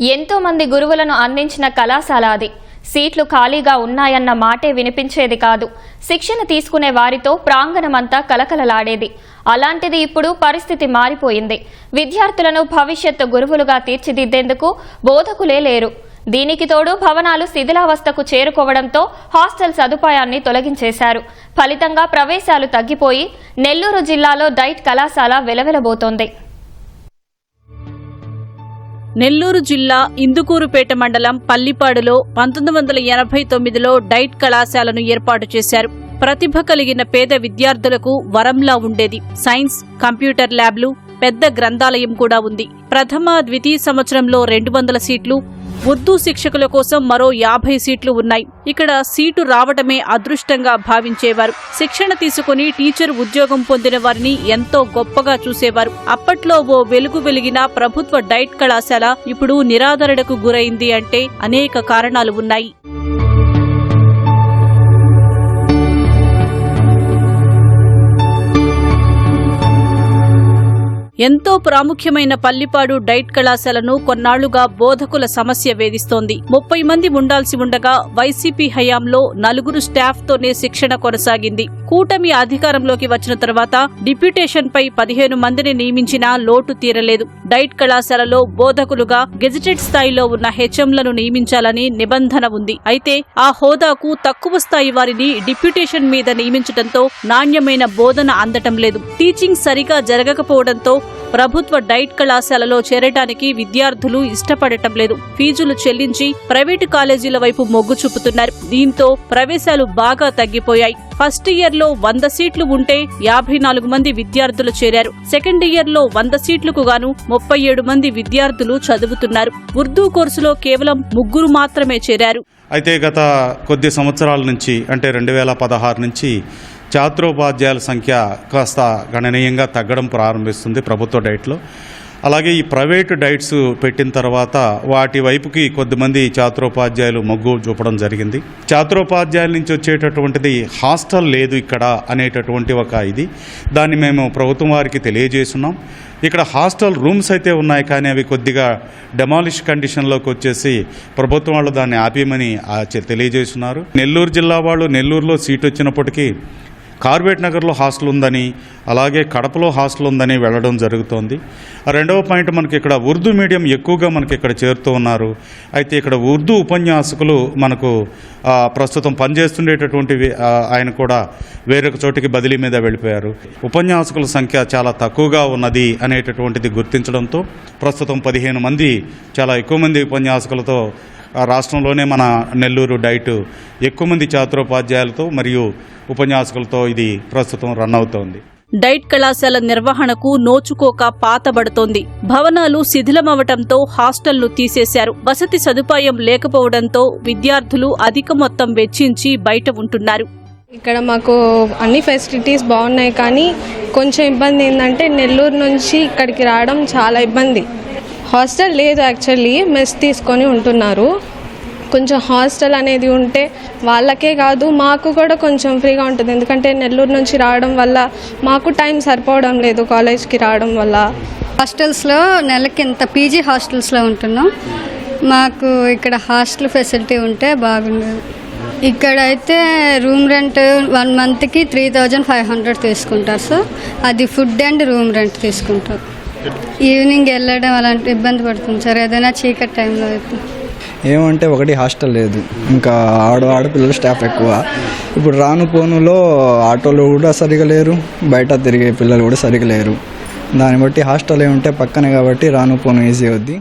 ఎంతో మంది గురువులను అందించిన కళాశాల అది. సీట్లు ఖాళీగా ఉన్నాయన్న మాటే వినిపించేది కాదు. శిక్షణ తీసుకునే వారితో ప్రాంగణమంతా కలకలలాడేది. అలాంటిది ఇప్పుడు పరిస్థితి మారిపోయింది. విద్యార్థులను భవిష్యత్తు గురువులుగా తీర్చిదిద్దేందుకు బోధకులే లేరు. దీనికి తోడు భవనాలు శిథిలావస్థకు చేరుకోవడంతో హాస్టల్ సదుపాయాన్ని తొలగించేశారు. ఫలితంగా ప్రవేశాలు తగ్గిపోయి నెల్లూరు జిల్లాలో డైట్ కళాశాల వెలవెలబోతోంది. నెల్లూరు జిల్లా ఇందుకూరుపేట మండలం పల్లిపాడులో పంతొమ్మిది వందల ఎనభై తొమ్మిదిలో డైట్ కళాశాలను ఏర్పాటు చేశారు. ప్రతిభ కలిగిన పేద విద్యార్థులకు వరంలా ఉండేది. సైన్స్ కంప్యూటర్ ల్యాబ్లు పెద్ద గ్రంథాలయం కూడా ఉంది. ప్రథమ ద్వితీయ సంవత్సరంలో రెండు వందల సీట్లు ఉర్దూ శిక్షకుల కోసం మరో యాభై సీట్లు ఉన్నాయి. ఇక్కడ సీటు రావటమే అదృష్టంగా భావించేవారు. శిక్షణ తీసుకుని టీచర్ ఉద్యోగం పొందిన వారిని ఎంతో గొప్పగా చూసేవారు. అప్పట్లో ఓ వెలుగు వెలిగిన ప్రభుత్వ డైట్ కళాశాల ఇప్పుడు నిరాదరణకు గురైంది అంటే అనేక కారణాలు ఉన్నాయి. ఎంతో ప్రాముఖ్యమైన పల్లిపాడు డైట్ కళాశాలను కొన్నాళ్ళుగా బోధకుల సమస్య వేధిస్తోంది. ముప్పై మంది ఉండాల్సి ఉండగా వైసీపీ హయాంలో నలుగురు స్టాఫ్ తోనే శిక్షణ కొనసాగింది. కూటమి అధికారంలోకి వచ్చిన తర్వాత డిప్యూటేషన్ పై పదిహేను మందిని నియమించినా లోటు తీరలేదు. డైట్ కళాశాలలో బోధకులుగా గెజిటెడ్ స్థాయిలో ఉన్న హెచ్ఎంలను నియమించాలని నిబంధన ఉంది. అయితే ఆ హోదాకు తక్కువ స్థాయి వారిని డిప్యూటేషన్ మీద నియమించడంతో నాణ్యమైన బోధన అందటం లేదు. టీచింగ్ సరిగా జరగకపోవడంతో ప్రభుత్వ డైట్ కళాశాలలో చేరటానికి విద్యార్థులు ఇష్టపడటం లేదు. ఫీజులు చెల్లించి ప్రైవేటు కాలేజీల వైపు మొగ్గు చూపుతున్నారు. దీంతో ప్రవేశాలు బాగా తగ్గిపోయాయి. ఫస్ట్ ఇయర్లో వంద సీట్లు ఉంటే యాభై నాలుగు మంది విద్యార్థులు చేరారు. సెకండ్ ఇయర్లో వంద సీట్లకు గాను ముప్పై ఏడు మంది విద్యార్థులు చదువుతున్నారు. ఉర్దూ కోర్సులో కేవలం ముగ్గురు మాత్రమే చేరారు. అయితే గత కొద్ది సంవత్సరాల నుంచి అంటే రెండు వేల పదహారు నుంచి ఛాత్రోపాధ్యాయుల సంఖ్య కాస్త గణనీయంగా తగ్గడం ప్రారంభిస్తుంది ప్రభుత్వ డైట్లో. అలాగే ఈ ప్రైవేటు డైట్స్ పెట్టిన తర్వాత వాటి వైపుకి కొద్దిమంది ఛాత్రోపాధ్యాయులు మొగ్గు చూపడం జరిగింది. ఛాత్రోపాధ్యాయుల నుంచి వచ్చేటటువంటిది హాస్టల్ లేదు ఇక్కడ అనేటటువంటి ఒక ఇది. దాన్ని మేము ప్రభుత్వం వారికి తెలియజేస్తున్నాం. ఇక్కడ హాస్టల్ రూమ్స్ అయితే ఉన్నాయి కానీ అవి కొద్దిగా డెమాలిష్ కండిషన్లోకి వచ్చేసి ప్రభుత్వం వాళ్ళు దాన్ని ఆపేయమని ఆ, తెలియజేస్తున్నారు. నెల్లూరు జిల్లా వాళ్ళు నెల్లూరులో సీట్ వచ్చినప్పటికీ కార్బేట్ నగర్లో హాస్టల్ ఉందని అలాగే కడపలో హాస్టల్ ఉందని వెళ్ళడం జరుగుతోంది. రెండవ పాయింట్ మనకి ఇక్కడ ఉర్దూ మీడియం ఎక్కువగా మనకి ఇక్కడ చేరుతూ ఉన్నారు. అయితే ఇక్కడ ఉర్దూ ఉపన్యాసకులు మనకు ప్రస్తుతం పనిచేస్తుండేటటువంటి ఆయన కూడా వేరొక చోటికి బదిలీ మీద వెళ్ళిపోయారు. ఉపన్యాసకుల సంఖ్య చాలా తక్కువగా ఉన్నది అనేటటువంటిది గుర్తించడంతో ప్రస్తుతం పదిహేను మంది చాలా ఎక్కువ మంది ఉపన్యాసకులతో రాష్ట్రంలోనే మన నెల్లూరు డైట్ ఎక్కువ మంది ఛాత్రోపాధ్యాయులతో మరియు ఉపన్యాసకులతో ఇది ప్రస్తుతం రన్ అవుతోంది. డైట్ కళాశాల నిర్వహణకు నోచుకోక పాతబడుతోంది. భవనాలు శిథిలమవటంతో హాస్టళ్ళు తీసేశారు. వసతి సదుపాయం లేకపోవడంతో విద్యార్థులు అధిక మొత్తం వెచ్చించి బయట ఉంటున్నారు. ఇక్కడ మాకు అన్ని ఫెసిలిటీస్ బాగున్నాయి కానీ కొంచెం ఇబ్బంది ఏంటంటే నెల్లూరు నుంచి ఇక్కడికి రావడం చాలా ఇబ్బంది. హాస్టల్ లేదు యాక్చువల్లీ. మెస్ తీసుకొని ఉంటున్నారు. కొంచెం హాస్టల్ అనేది ఉంటే వాళ్ళకే కాదు మాకు కూడా కొంచెం ఫ్రీగా ఉంటుంది. ఎందుకంటే నెల్లూరు నుంచి రావడం వల్ల మాకు టైం సరిపోవడం లేదు కాలేజ్కి రావడం వల్ల. హాస్టల్స్లో నెలకి ఇంత పీజీ హాస్టల్స్లో ఉంటున్నాం. మాకు ఇక్కడ హాస్టల్ ఫెసిలిటీ ఉంటే బాగుండేది. ఇక్కడ అయితే రూమ్ రెంట్ వన్ మంత్కి త్రీ థౌజండ్ ఫైవ్ హండ్రెడ్ తీసుకుంటారు సో అది ఫుడ్ అండ్ రూమ్ రెంట్ తీసుకుంటారు. ఈవినింగ్ వెళ్ళడం అలాంటి ఇబ్బంది పడుతుంది సార్ ఏదైనా చీకటి టైంలో అయితే. ఏమంటే ఒకటి హాస్టల్ లేదు ఇంకా ఆడ ఆడపిల్లల స్టాఫ్ ఎక్కువ. ఇప్పుడు రాను పోనులో ఆటోలు కూడా సరిగా లేరు బయట తిరిగే పిల్లలు కూడా సరిగా లేరు. దాన్ని బట్టి హాస్టల్ ఏముంటే పక్కనే కాబట్టి రాను పోను ఈజీ అవుద్ది.